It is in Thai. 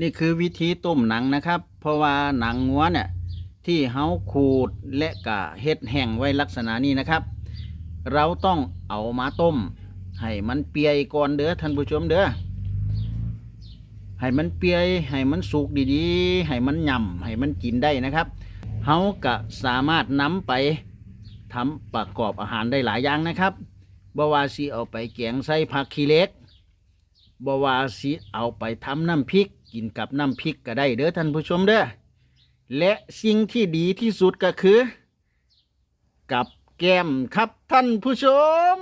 นี่คือวิธีต้มหนังนะครับ เพราะว่าหนังงัวเนี่ยที่เฮาขูดและกะเฮ็ดแห้งไว้ลักษณะนี้นะครับ เราต้องเอามาต้ม ให้มันเปียก่อนเด้อท่านผู้ชมเด้อให้มันเปียให้มันสุกดีๆ ให้มันย่ำให้มันกินได้นะครับเฮาก็สามารถนำไปทำประกอบอาหารได้หลายอย่างนะครับบ่ว่าสิเอาไปแกงใส่ผักขี้เล็กบว่าสิเอาไปทำน้ำพริก กินกับน้ำพริกก็ได้เด้อท่านผู้ชมเด้อและสิ่งที่ดีที่สุดก็คือ กับแก้มครับท่านผู้ชม